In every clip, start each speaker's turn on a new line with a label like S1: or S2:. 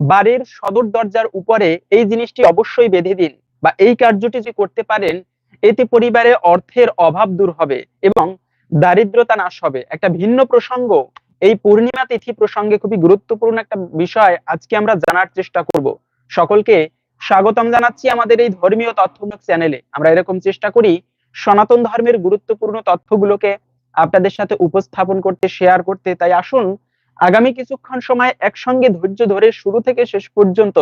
S1: বাড়ির সদর দরজার উপরে এই জিনিসটি অবশ্যই বেঁধে দিন বা এই কার্যটি যে করতে পারেন, এতে পরিবারে অর্থের অভাব দূর হবে এবং দারিদ্রতা নাশ হবে। একটা ভিন্ন প্রসঙ্গ, এই পূর্ণিমা তিথি প্রসঙ্গে খুবই গুরুত্বপূর্ণ একটা বিষয় আজকে আমরা জানার চেষ্টা করব। সকলকে স্বাগতম জানাচ্ছি আমাদের এই ধর্মীয় তথ্যমূলক চ্যানেলে। আমরা এরকম চেষ্টা করি সনাতন ধর্মের গুরুত্বপূর্ণ তথ্যগুলোকে আপনাদের সাথে উপস্থাপন করতে শেয়ার করতে। তাই আসুন আগামী কিছুক্ষণ সময় একসঙ্গে ধৈর্য ধরে শুরু থেকে শেষ পর্যন্ত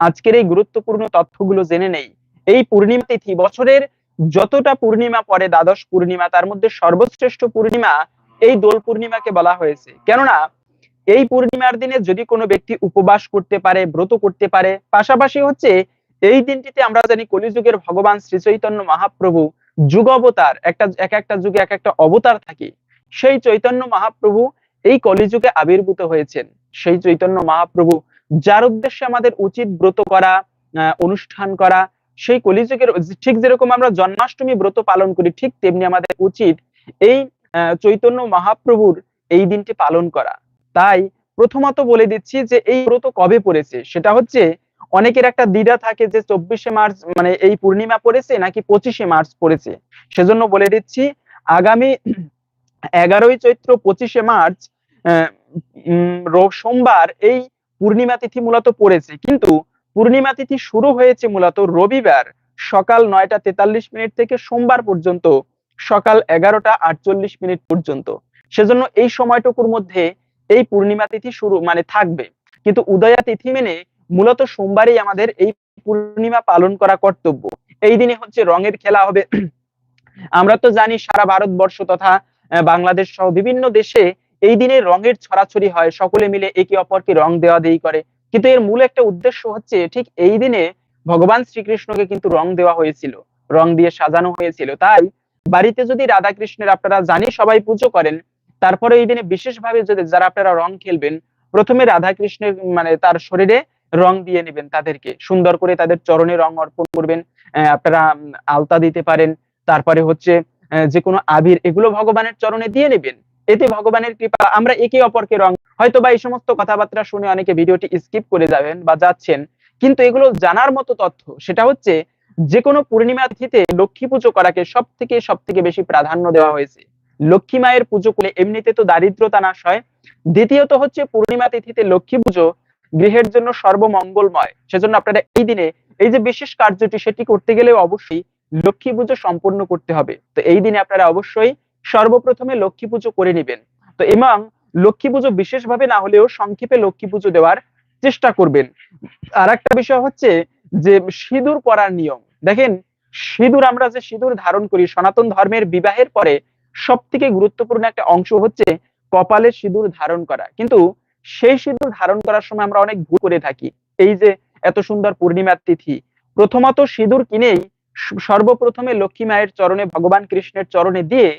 S1: আজকের এই গুরুত্বপূর্ণ তথ্যগুলো জেনে নেই। এই পূর্ণিমা তিথি বছরের যতটা পূর্ণিমা পরে দ্বাদশ পূর্ণিমা, তার মধ্যে সর্বশ্রেষ্ঠ পূর্ণিমা এই দোল পূর্ণিমাকে বলা হয়েছে। কেননা, এই পূর্ণিমার দিনে যদি কোনো ব্যক্তি উপবাস করতে পারে, ব্রত করতে পারে, পাশাপাশি হচ্ছে এই দিনটিতে আমরা জানি কলিযুগের ভগবান শ্রী চৈতন্য মহাপ্রভু যুগ অবতার, একটা, এক একটা যুগে এক একটা অবতার থাকে। সেই চৈতন্য মহাপ্রভু এই কলিযুগে আবির্ভূত হয়েছেন সেই চৈতন্য মহাপ্রভু, যার উদ্দেশ্যে আমাদের উচিত ব্রত করা অনুষ্ঠান করা। সেই কলিযুগের ঠিক যেরকম আমরা জন্মাষ্টমী ব্রত পালন করি, ঠিক তেমনি আমাদের উচিত এই চৈতন্য মহাপ্রভুর এই দিনটি পালন করা। তাই প্রথমত বলে দিচ্ছি যে এই ব্রত কবে পড়েছে? সেটা হচ্ছে অনেকের একটা দ্বিধা থাকে যে চব্বিশে মার্চ মানে এই পূর্ণিমা পড়েছে নাকি পঁচিশে মার্চ পড়েছে? সেজন্য বলে দিচ্ছি, আগামী এগারোই চৈত্র পঁচিশে মার্চ সোমবার এই পূর্ণিমা তিথি মূলত পড়েছে। কিন্তু পূর্ণিমা তিথি শুরু হয়েছে মূলত রবিবার, সকাল নয়টা তেতাল্লিশ মিনিট থেকে সোমবার পর্যন্ত, সকাল এগারোটা আটচল্লিশ মিনিট পর্যন্ত। সেজন্য এই সময়টুকুর মধ্যে এই পূর্ণিমা তিথি শুরু মানে থাকবে। কিন্তু উদয়া তিথি মেনে মূলত সোমবারই আমাদের এই পূর্ণিমা পালন করা কর্তব্য। এই দিনে হচ্ছে রঙের খেলা হবে। আমরা তো জানি সারা ভারতবর্ষ তথা বাংলাদেশ সহ বিভিন্ন দেশে এই দিনে রঙের ছড়াছড়ি হয়। সকলে মিলে একে অপরকে রং দেওয়া দেই করে। কিন্তু এর মূল একটা উদ্দেশ্য হচ্ছে, ঠিক এই দিনে ভগবান শ্রীকৃষ্ণকে কিন্তু রং দেওয়া হয়েছিল। রং দিয়ে সাজানো হয়েছিল। তাই বাড়িতে যদি রাধা কৃষ্ণের আপনারা জানি সবাই পুজো করেন, তারপরে এই দিনে বিশেষভাবে যদি যারা আপনারা রং খেলবেন, প্রথমে রাধা কৃষ্ণের মানে তার শরীরে রং দিয়ে নেবেন তাদেরকে। সুন্দর করে তাদের চরণে রং অর্পণ করবেন। আপনারা আলতা দিতে পারেন। তারপরে হচ্ছে যে কোনো আবির, এগুলো ভগবানের চরণে দিয়ে নেবেন। এতে ভগবানের কৃপা, আমরা একে অপরকে রং হয়তো বা এই সমস্ত কথাবার্তা শুনে অনেকে ভিডিওটি স্কিপ করে যাবেন বা যাচ্ছেন, কিন্তু এগুলো জানার মতো তথ্য, সেটা হচ্ছে যে কোনো পূর্ণিমা তিথিতে লক্ষ্মী পুজো করাকে সব থেকে সব থেকে বেশি প্রাধান্য দেওয়া হয়েছে। লক্ষ্মী মায়ের পুজো করলে এমনিতে তো দারিদ্রতা নাশ হয়। দ্বিতীয়ত হচ্ছে পূর্ণিমা তিথিতে লক্ষ্মী পুজো গৃহের জন্য সর্বমঙ্গলময়। সেজন্য আপনারা এই দিনে, এই যে বিশেষ কার্যটি, সেটি করতে গেলেও অবশ্যই লক্ষ্মী পুজো সম্পূর্ণ করতে হবে। তো এই দিনে আপনারা অবশ্যই সর্বপ্রথমে লক্ষ্মী পুজো করে নেবেন। তো এবং লক্ষ্মী পুজো বিশেষভাবে না হলেও সংক্ষেপে লক্ষ্মী পুজো দেওয়ার চেষ্টা করবেন। আর একটা বিষয় হচ্ছে যে সিঁদুর পরার নিয়ম। দেখেন, সিঁদুর আমরা যে সিঁদুর ধারণ করি সনাতন ধর্মের বিবাহের পরে সব থেকে গুরুত্বপূর্ণ একটা অংশ হচ্ছে কপালে সিঁদুর ধারণ করা। কিন্তু সেই সিঁদুর ধারণ করার সময় আমরা অনেক ভুল করে থাকি। এই যে এত সুন্দর পূর্ণিমার তিথি, প্রথমত সিঁদুর কিনেই সর্বপ্রথমে লক্ষ্মী মায়ের চরণে ভগবান কৃষ্ণের চরণে দিয়ে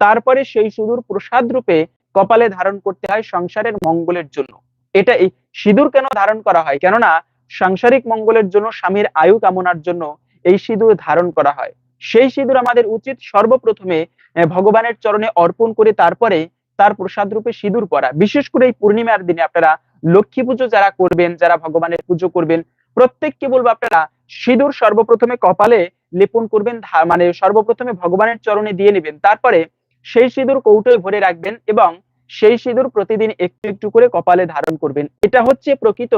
S1: তারপরে সেই সিঁদুর প্রসাদ রূপে কপালে ধারণ করতে হয় সংসারের মঙ্গলের জন্য। এটা সিঁদুর কেন ধারণ করা হয়? কেননা সাংসারিক মঙ্গলের জন্য স্বামীর আয়ু কামনার জন্য এই সিঁদুর ধারণ করা হয়। সেই সিঁদুর আমাদের উচিত সর্বপ্রথমে ভগবানের চরণে অর্পণ করে তারপরে তার প্রসাদ রূপে সিঁদুর পরা। বিশেষ করে এই পূর্ণিমার দিনে আপনারা লক্ষ্মী পুজো যারা করবেন, যারা ভগবানের পুজো করবেন, প্রত্যেককে বলব আপনারা, সিঁদুর সর্বপ্রথমে কপালে লেপন করবেন মানে সর্বপ্রথমে ভগবানের চরণে দিয়ে নেবেন, তারপরে সেই সিঁদুর কৌটোয় ভরে রাখবেন এবং সেই সিঁদুর প্রতিদিন একটু একটু করে কপালে ধারণ করবেন। এটা হচ্ছে প্রকৃত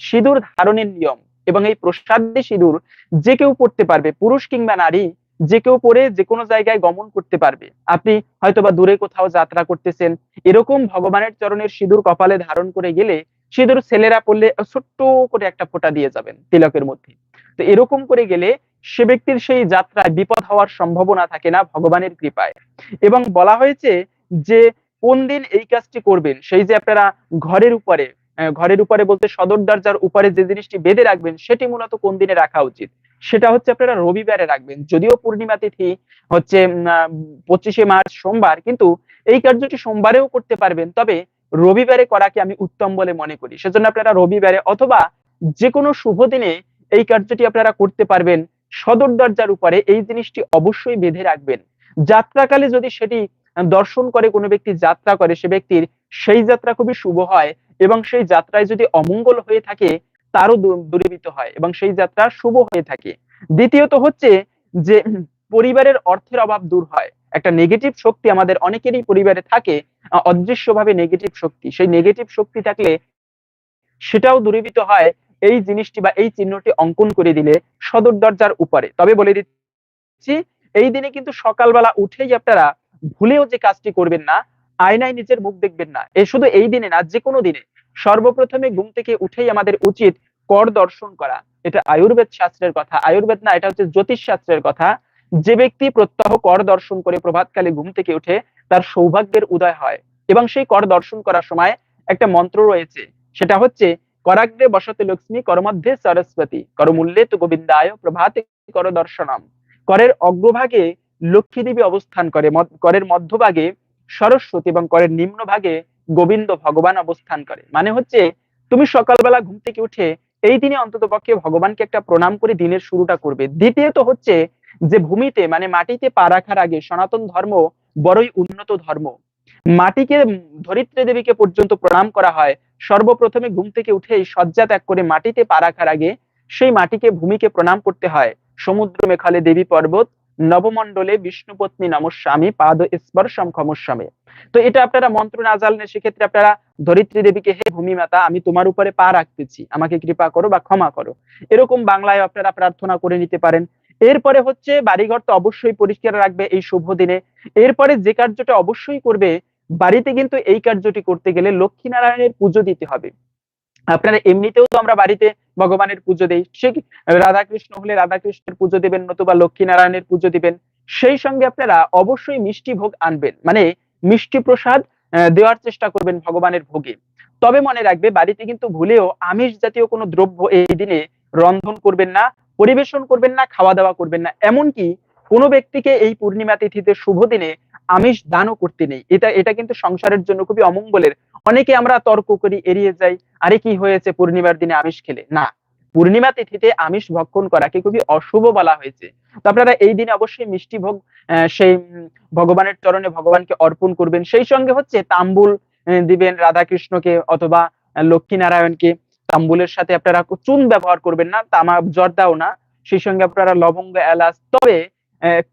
S1: সিঁদুর ধারণের নিয়ম এবং এই প্রসাদে সিঁদুর যে কেউ পড়তে পারবে, পুরুষ কিংবা নারী, যে কেউ পরে যে কোনো জায়গায় গমন করতে পারবে। আপনি হয়তোবা দূরে কোথাও যাত্রা করতেছেন, এরকম ভগবানের চরণের সিঁদুর কপালে ধারণ করে গেলে সিঁদুর ছেলেরা পড়লে ছোট্ট করে একটা ফোঁটা দিয়ে যাবেন তিলকের মধ্যে। তো এরকম করে গেলে সে ব্যক্তির সেই যাত্রায় বিপদ হওয়ার সম্ভাবনা থাকে না ভগবানের কৃপায়। এবং বলা হয়েছে যে, কোন দিন এই কাজটি করবেন? সেই যে আপনারা ঘরের উপরে ঘরের উপরে বলতে সদর দরজার উপরে যে জিনিসটি বেঁধে রাখবেন, সেটি মূলত কোন দিনে রাখা উচিত? সেটা হচ্ছে আপনারা রবিবারে রাখবেন। যদিও পূর্ণিমা তিথি হচ্ছে পঁচিশে মার্চ সোমবার, কিন্তু এই কার্যটি সোমবারেও করতে পারবেন। তবে রবিবারে করাকে আমি উত্তম বলে মনে করি। সেজন্য আপনারা রবিবারে অথবা যে কোনো শুভ দিনে এই কার্যটি আপনারা করতে পারবেন। সদর দরজার উপরে এই জিনিসটি অবশ্যই বেঁধে রাখবেন। যাত্রাকালে যদি সেটি দর্শন করে, কোনো ব্যক্তি যাত্রা করে, সে ব্যক্তির সেই যাত্রা খুবই শুভ হয় এবং সেই যাত্রায় যদি অমঙ্গল হয়ে থাকে, তারও দূরীভূত হয় এবং সেই যাত্রা শুভ হয়ে থাকে। দ্বিতীয়ত হচ্ছে যে পরিবারের অর্থের অভাব দূর হয়। একটা নেগেটিভ শক্তি আমাদের অনেকেরই পরিবারে থাকে, অদৃশ্যভাবে নেগেটিভ শক্তি। সেই নেগেটিভ শক্তি থাকলে সেটাও দূরীভূত হয় এই জিনিসটি বা এই চিহ্নটি অঙ্কন করে দিলে সদর দরজার উপরে। তবে বলে দিচ্ছি, এই দিনে কিন্তু সকালবেলা উঠেই আপনারা ভুলেও যে কাজটি করবেন না, আয়নায় নিজের মুখ দেখবেন না। এ শুধু এই দিনে না যে কোনো দিনে। সর্বপ্রথমে ঘুম থেকে উঠেই আমাদের উচিত কর দর্শন করা। এটা আয়ুর্বেদ শাস্ত্রের কথা। আয়ুর্বেদ না, এটা হচ্ছে জ্যোতিষ শাস্ত্রের কথা। যে ব্যক্তি প্রত্যহ কর দর্শন করে প্রভাতকালে ঘুম থেকে উঠে, তার সৌভাগ্যের উদয় হয়। এবং সেই কর দর্শন করার সময় একটা মন্ত্র রয়েছে। সেটা হচ্ছে করাগ্রে বসতে লক্ষ্মী করমধ্যে সরস্বতী। করমূল্যে তু গোবিন্দায় প্রভাতে কর দর্শনম। করের অগ্রভাগে লক্ষ্মী দেবী অবস্থান করে করের মধ্যভাগে সরস্বতী এবং করের নিম্নভাগে গোবিন্দ ভগবান অবস্থান করে। মানে হচ্ছে, তুমি সকালবেলা ঘুম থেকে উঠে এই দিনে অন্তত পক্ষে ভগবানকে একটা প্রণাম করে দিনের শুরুটা করবে। দ্বিতীয়ত হচ্ছে, যে ভূমিতে মানে মাটিতে পা রাখার আগে সনাতন ধর্ম বড়ই উন্নত ধর্ম। মাটিকে, ধরিত্রী দেবীকে পর্যন্ত প্রণাম করা হয়। সর্বপ্রথমে ঘুম থেকে উঠেই শয্যা ত্যাগ করে মাটিতে পা রাখার আগে সেই মাটিকে, ভূমিকে প্রণাম করতে হয়। সমুদ্র মেখালে দেবী পর্বত, নবমণ্ডলে বিষ্ণুপত্নী নমস্বামী পাদ স্পর্শম ক্ষমস্বামী তো এটা আপনারা মন্ত্র না জানলে সেক্ষেত্রে আপনারা ধরিত্রী দেবীকে, হে ভূমি মাতা আমি তোমার উপরে পা রাখতেছি। আমাকে কৃপা করো বা ক্ষমা করো। এরকম বাংলায় আপনারা প্রার্থনা করে নিতে পারেন। এরপরে হচ্ছে বাড়িঘর তো অবশ্যই পরিষ্কার রাখবে এই শুভ দিনে। এরপরে যে কার্যটা অবশ্যই করবে বাড়িতে কিন্তু এই কার্যটি করতে গেলে লক্ষ্মী নারায়ণের পুজো দিতে হবে। আপনারা এমনিতেও তো আমরা বাড়িতে ভগবানের পুজো দেই। সে কি- রাধাকৃষ্ণ হলে রাধাকৃষ্ণের পুজো দেবেন নতুবা লক্ষ্মী নারায়ণের পুজো দিবেন। সেই সঙ্গে আপনারা অবশ্যই মিষ্টি ভোগ আনবেন। মানে মিষ্টি প্রসাদ দেওয়ার চেষ্টা করবেন ভগবানের ভোগে। তবে মনে রাখবে, বাড়িতে কিন্তু ভুলেও আমিষ জাতীয় কোনো দ্রব্য এই দিনে রন্ধন করবেন না, পরিবেশন করবেন না, খাওয়া দাওয়া করবেন না। এমনকি কোনো ব্যক্তিকে এই পূর্ণিমা তিথিতে শুভ দিনে আমিষ দানও করতে নেই। এটা এটা কিন্তু সংসারের জন্য খুবই অমঙ্গলের। অনেকে আমরা তর্ক করি, এড়িয়ে যাই, আরে কি হয়েছে, পূর্ণিমার দিনে আমিষ খেলে? না। পূর্ণিমা তিথিতে আমিষ ভক্ষণ করাকে খুবই অশুভ বলা হয়েছে। তো আপনারা এই দিনে অবশ্যই মিষ্টি ভোগ সেই ভগবানের চরণে ভগবানকে অর্পণ করবেন। সেই সঙ্গে হচ্ছে তাম্বুল দিবেন রাধাকৃষ্ণকে অথবা লক্ষ্মী নারায়ণকে তাম্বুলের সাথে আপনারা চুন ব্যবহার করবেন না, তামা জর্দাও না। সেই সঙ্গে আপনারা লবঙ্গ, এলাচ, তবে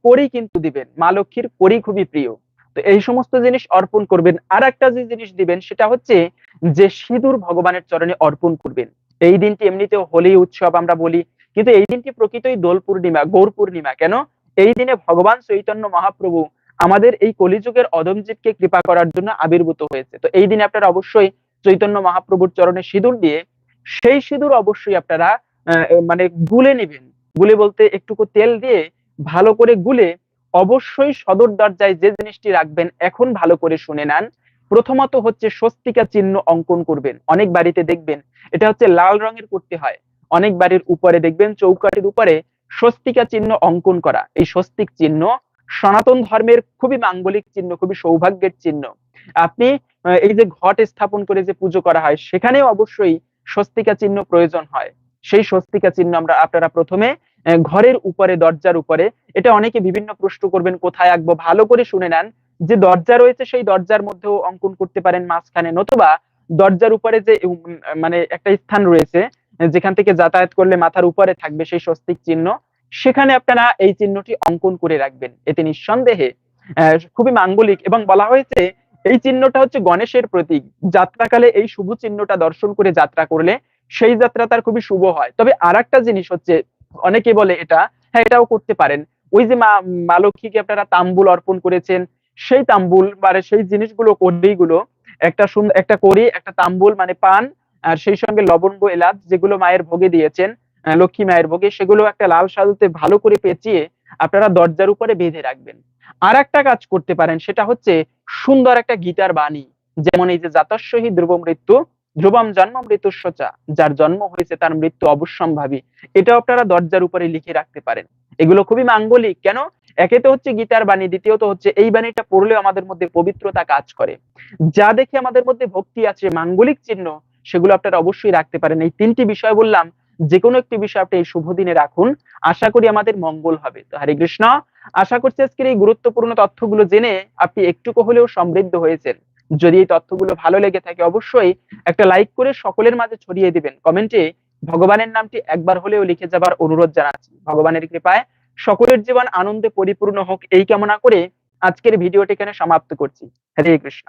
S1: কড়ি কিন্তু দিবেন। মা লক্ষ্মীর কড়ি খুবই প্রিয়। তো এই সমস্ত জিনিস অর্পণ করবেন। আর একটা যে জিনিস দিবেন, সেটা হচ্ছে যে সিঁদুর ভগবানের চরণে অর্পণ করবেন। এই দিনটি এমনিতেও হোলি উৎসব আমরা বলি, কিন্তু এই দিনটি প্রকৃতই দোল পূর্ণিমা, গৌর পূর্ণিমা। কেন? এই দিনে ভগবান চৈতন্য মহাপ্রভু আমাদের এই কলিযুগের অদমজিৎকে কৃপা করার জন্য আবির্ভূত হয়েছে। তো এই দিনে আপনারা অবশ্যই চৈতন্য মহাপ্রভুর চরণে সিঁদুর দিয়ে, সেই সিঁদুর অবশ্যই আপনারা মানে গুলে নেবেন। গুলে বলতে একটুকু তেল দিয়ে ভালো করে গুলে অবশ্যই সদর দরজায় যে জিনিসটি রাখবেন, এখন ভালো করে শুনে নেন। প্রথমত হচ্ছে স্বস্তিকা চিহ্ন অঙ্কন করবেন। অনেক বাড়িতে দেখবেন, এটা হচ্ছে লাল রঙের করতে হয়। অনেক বাড়ির উপরে দেখবেন চৌকাটির উপরে স্বস্তিকা চিহ্ন অঙ্কন করা। এই স্বস্তিক চিহ্ন সনাতন ধর্মের খুবই মাঙ্গলিক চিহ্ন, খুবই সৌভাগ্যের চিহ্ন। আপনি এই যে ঘট স্থাপন করে যে পুজো করা হয়, সেখানেও অবশ্যই স্বস্তিকা চিহ্ন প্রয়োজন হয়। সেই স্বস্তিকা চিহ্ন আমরা, আপনারা প্রথমে ঘরের উপরে, দরজার উপরে। এটা অনেকে বিভিন্ন প্রশ্ন করবেন, কোথায় আঁকবো? ভালো করে শুনে নেন। যে দরজা রয়েছে, সেই দরজার মধ্যেও অঙ্কন করতে পারেন মাঝখানে। নতুবা দরজার উপরে যে মানে একটা স্থান রয়েছে, যেখান থেকে যাতায়াত করলে মাথার উপরে থাকবে সেই স্বস্তিক চিহ্ন, সেখানে আপনারা এই চিহ্নটি অঙ্কন করে রাখবেন। এতে নিঃসন্দেহে খুবই মাঙ্গলিক এবং বলা হয়েছে, এই চিহ্নটা হচ্ছে গণেশের প্রতীক। যাত্রাকালে এই শুভ চিহ্নটা দর্শন করে যাত্রা করলে সেই যাত্রা তার খুবই শুভ হয়। তবে আর জিনিস হচ্ছে অনেকে বলে এটা হ্যাঁ এটাও করতে পারেন। ওই যে মা মা লক্ষ্মীকে আপনারা তাম্বুল অর্পণ করেছেন, সেই তাম্বুল মানে সেই জিনিসগুলো কড়িগুলো, একটা একটা কড়ি, একটা তাম্বুল মানে পান, আর সেই সঙ্গে লবঙ্গ, এলাচ, যেগুলো মায়ের ভোগে দিয়েছেন লক্ষ্মী মায়ের ভোগে, সেগুলো একটা লাল সাজুতে ভালো করে পেঁচিয়ে আপনারা দরজার উপরে বেঁধে রাখবেন। আর একটা কাজ করতে পারেন, সেটা হচ্ছে সুন্দর একটা গীতার বাণী, যেমন এই যে জাতস্বহী ধ্রুব মৃত্যু ধ্রুবম জন্ম মৃত্যুসচা যার জন্ম হয়েছে তার মৃত্যু অবশ্যম্ভাবী। এটাও আপনারা দরজার উপরে লিখে রাখতে পারেন। এগুলো খুবই মাঙ্গলিক, কেন? একে তো হচ্ছে গীতার বাণী, দ্বিতীয়ত হচ্ছে এই বাণীটা পড়লেও আমাদের মধ্যে পবিত্রতা কাজ করে। যা দেখে আমাদের মধ্যে ভক্তি আছে, মাঙ্গলিক চিহ্ন, সেগুলো আপনারা অবশ্যই রাখতে পারেন। এই তিনটি বিষয় বললাম যে কোনো একটি বিষয় আপনি এই শুভ দিনে রাখুন। আশা করি আমাদের মঙ্গল হবে। তো হরে কৃষ্ণ, আশা করছি আজকের এই গুরুত্বপূর্ণ তথ্যগুলো জেনে আপনি একটুকু হলেও সমৃদ্ধ হয়েছেন। যদি এই তথ্যগুলো ভালো লেগে থাকে, অবশ্যই একটা লাইক করে সকলের মাঝে ছড়িয়ে দিবেন। কমেন্টে ভগবানের নামটি একবার হলেও লিখে যাবার অনুরোধ জানাচ্ছি। ভগবানের কৃপায় সকলের জীবন আনন্দে পরিপূর্ণ হোক, এই কামনা করে আজকের ভিডিওটি এখানে সমাপ্ত করছি। হরে কৃষ্ণ।